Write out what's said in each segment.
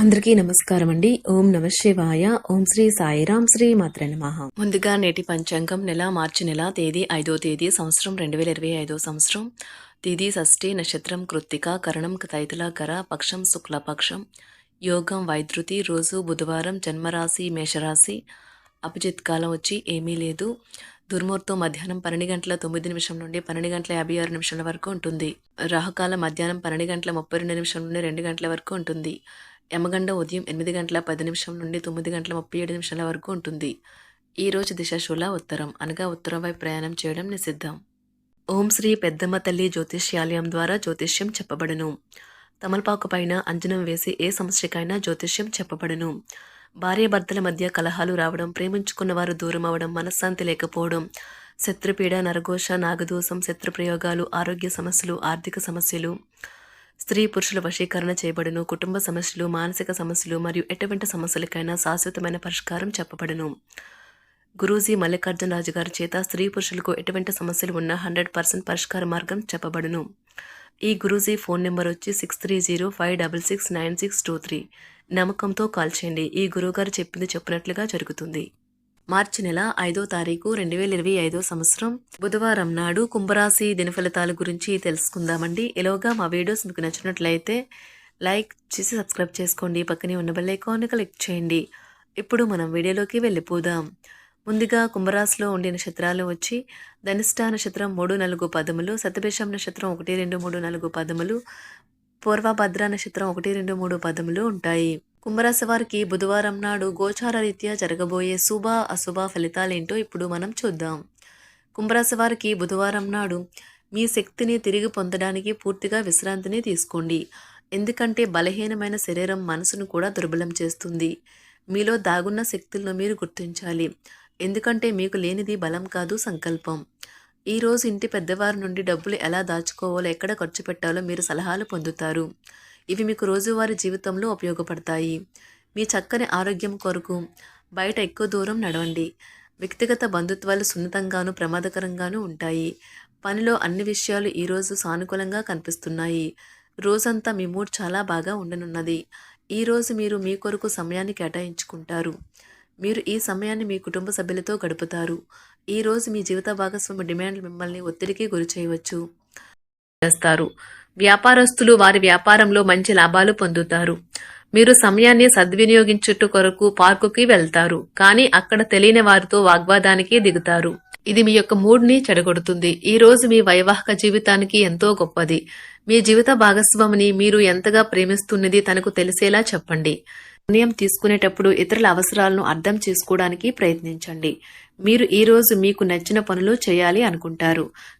అందరికీ నమస్కారం అండి ఓం నమ శివాయ. ఓం శ్రీ సాయిరాం శ్రీ మాత్ర నమః. ముందుగా నేటి పంచాంగం నెల మార్చి నెల తేదీ ఐదో తేదీ సంవత్సరం రెండు వేల ఇరవై ఐదో సంవత్సరం. తేదీ షష్ఠి నక్షత్రం కృత్తిక కరణం తైతుల కర పక్షం శుక్లపక్షం యోగం వైద్యుతి రోజు బుధవారం జన్మరాశి మేషరాశి అభిజిత్ కాలం వచ్చి ఏమీ లేదు. దుర్ముహూర్తం మధ్యాహ్నం పన్నెండు గంటల తొమ్మిది నిమిషం నుండి పన్నెండు గంటల యాభై ఆరు నిమిషాల వరకు ఉంటుంది. రాహుకాలం మధ్యాహ్నం పన్నెండు గంటల ముప్పై రెండు నిమిషం నుండి రెండు గంటల వరకు ఉంటుంది. యమగండ ఉదయం ఎనిమిది గంటల పది నిమిషం నుండి తొమ్మిది గంటల ముప్పై ఏడు నిమిషాల వరకు ఉంటుంది. ఈ రోజు దిశ శూల ఉత్తరం. అనగా ఉత్తరం వైపు ప్రయాణం చేయడం నిషిద్ధం. ఓం శ్రీ పెద్దమ్మ తల్లి జ్యోతిష్యాలయం ద్వారా జ్యోతిష్యం చెప్పబడును. తమలపాకు పైన అంజనం వేసి ఏ సమస్యకైనా జ్యోతిష్యం చెప్పబడును. భార్యాభర్తల మధ్య కలహాలు రావడం ప్రేమించుకున్న వారు దూరం అవడం మనశ్శాంతి లేకపోవడం శత్రుపీడ నరఘోష నాగదోషం శత్రుప్రయోగాలు ఆరోగ్య సమస్యలు ఆర్థిక సమస్యలు స్త్రీ పురుషుల వశీకరణ చేయబడును కుటుంబ సమస్యలు మానసిక సమస్యలు మరియు ఎటువంటి సమస్యలకైనా శాశ్వతమైన పరిష్కారం చెప్పబడును. గురూజీ మల్లికార్జునరాజు గారి చేత స్త్రీ పురుషులకు ఎటువంటి సమస్యలు ఉన్నా హండ్రెడ్ పర్సెంట్ పరిష్కార మార్గం చెప్పబడును. ఈ గురూజీ ఫోన్ నెంబర్ వచ్చి six three zero five double six nine six two three. నమ్మకంతో కాల్ చేయండి. ఈ గురువుగారు చెప్పింది చెప్పినట్లుగా జరుగుతుంది. మార్చి నెల ఐదో తారీఖు రెండు వేల ఇరవై ఐదో సంవత్సరం బుధవారం నాడు కుంభరాశి దినఫలితాల గురించి తెలుసుకుందామండి. ఎలాగా మా వీడియోస్ మీకు నచ్చినట్లయితే లైక్ చేసి సబ్స్క్రైబ్ చేసుకోండి. పక్కనే ఉన్న బెల్ ఐకాన్ క్లిక్ చేయండి. ఇప్పుడు మనం వీడియోలోకి వెళ్ళిపోదాం. ముందుగా కుంభరాశిలో ఉండే నక్షత్రాలు వచ్చి ధనిష్ట నక్షత్రం మూడు నాలుగు పదములు సతభిషం నక్షత్రం ఒకటి రెండు మూడు నాలుగు పదములు పూర్వభద్ర నక్షత్రం ఒకటి రెండు మూడు పదములు ఉంటాయి. కుంభరాశి వారికి బుధవారం నాడు గోచార రీత్యా జరగబోయే శుభ అశుభ ఫలితాలేంటో ఇప్పుడు మనం చూద్దాం. కుంభరాశి వారికి బుధవారం నాడు మీ శక్తిని తిరిగి పొందడానికి పూర్తిగా విశ్రాంతిని తీసుకోండి. ఎందుకంటే బలహీనమైన శరీరం మనసును కూడా దుర్బలం చేస్తుంది. మీలో దాగున్న శక్తులను మీరు గుర్తించాలి. ఎందుకంటే మీకు లేనిది బలం కాదు సంకల్పం. ఈ రోజు ఇంటి పెద్దవారి నుండి డబ్బులు ఎలా దాచుకోవాలో ఎక్కడ ఖర్చు పెట్టాలో మీరు సలహాలు పొందుతారు. ఇవి మీకు రోజువారీ జీవితంలో ఉపయోగపడతాయి. మీ చక్కని ఆరోగ్యం కొరకు బయట ఎక్కువ దూరం నడవండి. వ్యక్తిగత బంధుత్వాలు సున్నితంగాను ప్రమాదకరంగాను ఉంటాయి. పనిలో అన్ని విషయాలు ఈరోజు సానుకూలంగా కనిపిస్తున్నాయి. రోజంతా మీ మూడ్ చాలా బాగా ఉండనున్నది. ఈరోజు మీరు మీ కొరకు సమయాన్ని కేటాయించుకుంటారు. మీరు ఈ సమయాన్ని మీ కుటుంబ సభ్యులతో గడుపుతారు. ఈరోజు మీ జీవిత భాగస్వామి డిమాండ్లు మిమ్మల్ని ఒత్తిడికి గురి చేయవచ్చు. చేస్తారు. వ్యాపారస్తులు వారి వ్యాపారంలో మంచి లాభాలు పొందుతారు. మీరు సమయాన్ని సద్వినియోగించుట కొరకు పార్కుకి వెళ్తారు కానీ అక్కడ తెలియని వారితో వాగ్వాదానికి దిగుతారు. ఇది మీ యొక్క మూడ్ని చెడగొడుతుంది. ఈ రోజు మీ వైవాహిక జీవితానికి ఎంతో గొప్పది. మీ జీవిత భాగస్వామిని మీరు ఎంతగా ప్రేమిస్తున్నది తనకు తెలిసేలా చెప్పండి. నిర్ణయం తీసుకునేటప్పుడు ఇతరుల అవసరాలను అర్థం చేసుకోవడానికి ప్రయత్నించండి. మీరు ఈ రోజు మీకు నచ్చిన పనులు చేయాలి అనుకుంటారు.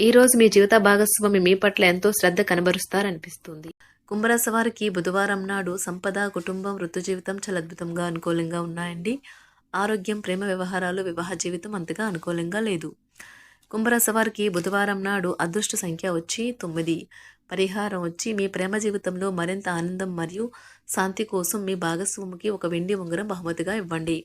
ఈ రోజు మీ జీవిత భాగస్వామి మీ పట్ల ఎంతో శ్రద్ధ కనబరుస్తారనిపిస్తుంది. కుంభరాశి వారికి బుధవారం నాడు సంపద కుటుంబం వృత్తి జీవితం చాలా అద్భుతంగా అనుకూలంగా ఉన్నాయండి. ఆరోగ్యం ప్రేమ వ్యవహారాలు వివాహ జీవితం అంతగా అనుకూలంగా లేదు. కుంభరాశి వారికి బుధవారం నాడు అదృష్ట సంఖ్య వచ్చి తొమ్మిది. పరిహారం వచ్చి మీ ప్రేమ జీవితంలో మరింత ఆనందం మరియు శాంతి కోసం మీ భాగస్వామికి ఒక వెండి ఉంగరం బహుమతిగా ఇవ్వండి.